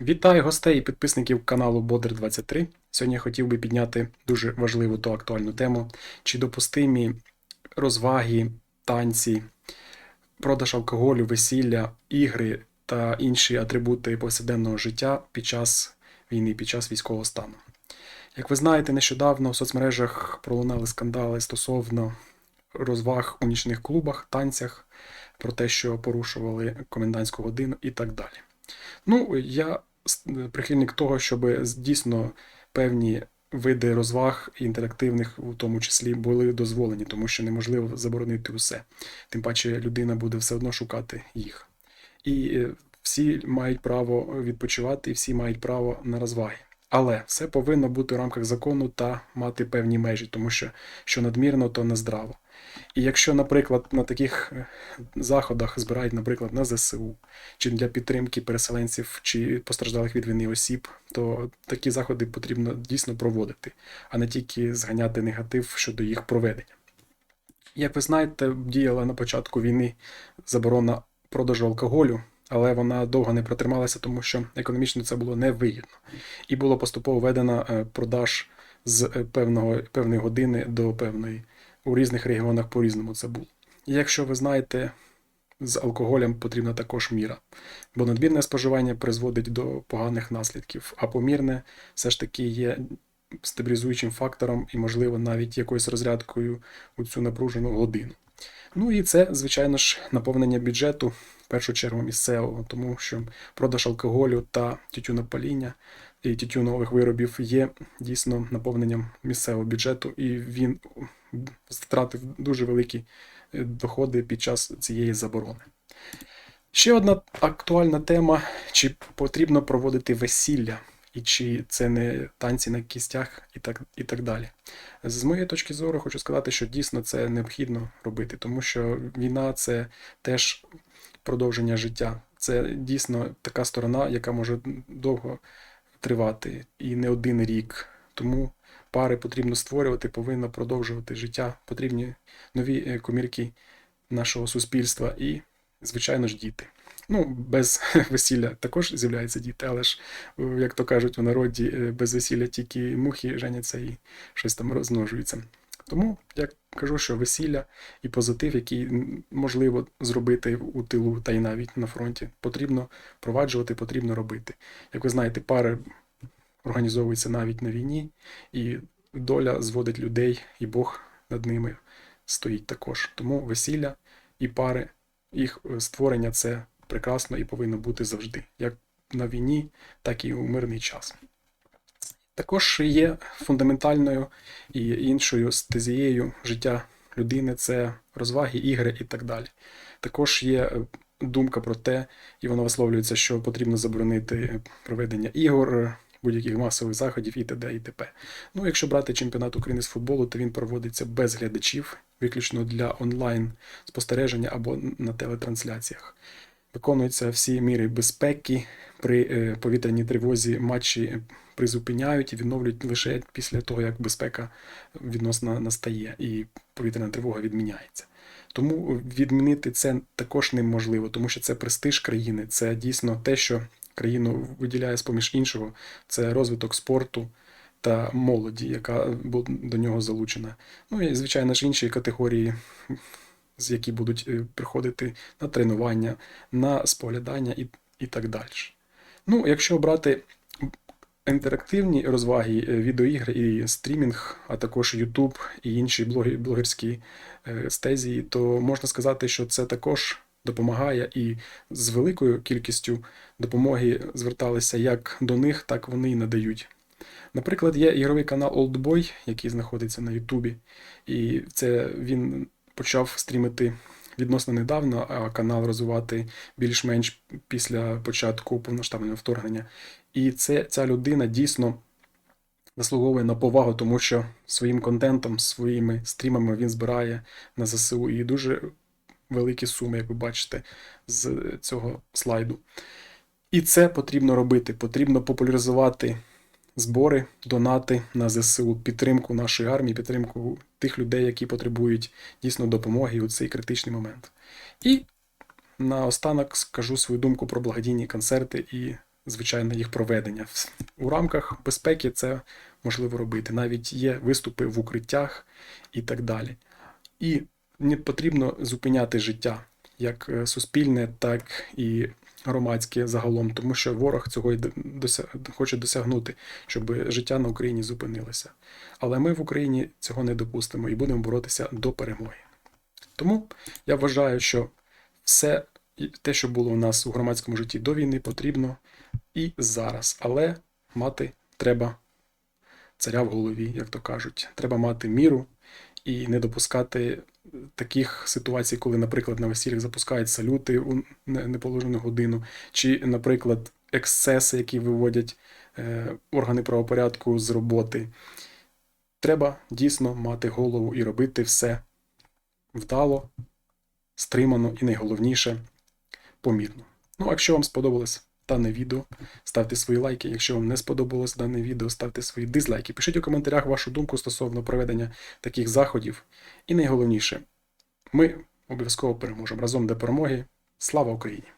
Вітаю гостей і підписників каналу Бодр23. Сьогодні я хотів би підняти дуже важливу та актуальну тему: чи допустимі розваги, танці, продаж алкоголю, весілля, ігри та інші атрибути повсякденного життя під час війни, під час військового стану. Як ви знаєте, нещодавно в соцмережах пролунали скандали стосовно розваг у нічних клубах, танцях, про те, що порушували комендантську годину і так далі. Ну, я прихильник того, щоб дійсно певні види розваг інтерактивних, у тому числі, були дозволені, тому що неможливо заборонити усе. Тим паче людина буде все одно шукати їх. І е, всі мають право відпочивати, і всі мають право на розваги. Але все повинно бути в рамках закону та мати певні межі, тому що що надмірно, то нездраво. І якщо, наприклад, на таких е, заходах збирають, наприклад, на ЗСУ, чи для підтримки переселенців чи постраждалих від війни осіб, то такі заходи потрібно дійсно проводити, а не тільки зганяти негатив щодо їх проведення. Як ви знаєте, діяла на початку війни заборона продажу алкоголю, але вона довго не протрималася, тому що економічно це було невигідно. І було поступово введено е, продаж з е, певного, певної години до певної. У різних регіонах по-різному це було. І якщо ви знаєте, з алкоголем потрібна також міра, бо надмірне споживання призводить до поганих наслідків, а помірне все ж таки є стабілізуючим фактором і, можливо, навіть якоюсь розрядкою у цю напружену годину. Ну і це, звичайно ж, наповнення бюджету, в першу чергу місцевого, тому що продаж алкоголю та тютюнопаління і тютюнових виробів є дійсно наповненням місцевого бюджету, і він втратив дуже великі е, доходи під час цієї заборони. Ще одна актуальна тема: чи потрібно проводити весілля, і чи це не танці на кістях, і так, і так далі. З моєї точки зору, хочу сказати, що дійсно це необхідно робити, тому що війна це теж продовження життя. Це дійсно така сторона, яка може довго тривати і не один рік. Тому пари потрібно створювати, повинно продовжувати життя, потрібні нові е, комірки нашого суспільства і, звичайно ж, діти. Ну, без весілля також з'являються діти, але ж, е, як то кажуть у народі, е, без весілля тільки мухи женяться і щось там розмножується. Тому я кажу, що весілля і позитив, який можливо зробити у тилу та й навіть на фронті, потрібно впроваджувати, потрібно робити. Як ви знаєте, пари організовуються навіть на війні, і доля зводить людей, і Бог над ними стоїть також. Тому весілля і пари, їх е, створення це прекрасно і повинно бути завжди, як на війні, так і у мирний час. Також є фундаментальною і іншою стезією життя людини це розваги, ігри і так далі. Також є е, думка про те, і вона висловлюється, що потрібно заборонити проведення ігор, будь-яких масових заходів і т.д. і т.п. Ну, якщо брати чемпіонат України з футболу, то він проводиться без глядачів, виключно для онлайн спостереження або на телетрансляціях. Виконуються всі міри безпеки. При е, повітряній тривозі матчі призупиняють і відновлюють лише після того, як безпека відносно настає і повітряна тривога відміняється. Тому відмінити це також неможливо, тому що це престиж країни, це дійсно те, що країну виділяє з поміж іншого, це розвиток спорту та молоді, яка до нього залучена. Ну і звичайно ж інші категорії, з які будуть е, приходити на тренування, на споглядання і, і так далі. Ну, якщо брати інтерактивні розваги, е, відеоігри і стрімінг, а також YouTube і інші блогерські е, стезії, то можна сказати, що це також допомагає і з великою кількістю допомоги зверталися як до них, так вони і надають. Наприклад, є ігровий канал Oldboy, який знаходиться на Ютубі, і це він почав стрімити відносно недавно, а канал розвивати більш-менш після початку повноштабного вторгнення. І це, ця людина дійсно заслуговує на повагу, тому що своїм контентом, своїми стрімами він збирає на ЗСУ і дуже великі суми, як ви бачите, з цього слайду. І це потрібно робити. Потрібно популяризувати збори, донати на ЗСУ, підтримку нашої армії, підтримку тих людей, які потребують дійсно допомоги у цей критичний момент. І наостанок скажу свою думку про благодійні концерти і звичайно, їх проведення. У рамках безпеки це можливо робити. Навіть є виступи в укриттях і так далі. І не потрібно зупиняти життя як е, суспільне, так і громадське загалом, тому що ворог цього й дося- хоче досягнути, щоб життя на Україні зупинилося. Але ми в Україні цього не допустимо і будемо боротися до перемоги. Тому я вважаю, що все те, що було у нас у громадському житті до війни, потрібно і зараз. Але мати треба царя в голові, як то кажуть. Треба мати міру і не допускати таких ситуацій, коли, наприклад, на весіллях запускають салюти у неположену годину, чи, наприклад, ексцеси, які виводять е, органи правопорядку з роботи. Треба дійсно мати голову і робити все вдало, стримано і найголовніше помірно. Ну, якщо вам сподобалось дане відео, ставте свої лайки. Якщо вам не сподобалось дане відео, ставте свої дизлайки. Пишіть у коментарях вашу думку стосовно проведення таких заходів. І найголовніше, ми обов'язково переможемо разом до перемоги. Слава Україні!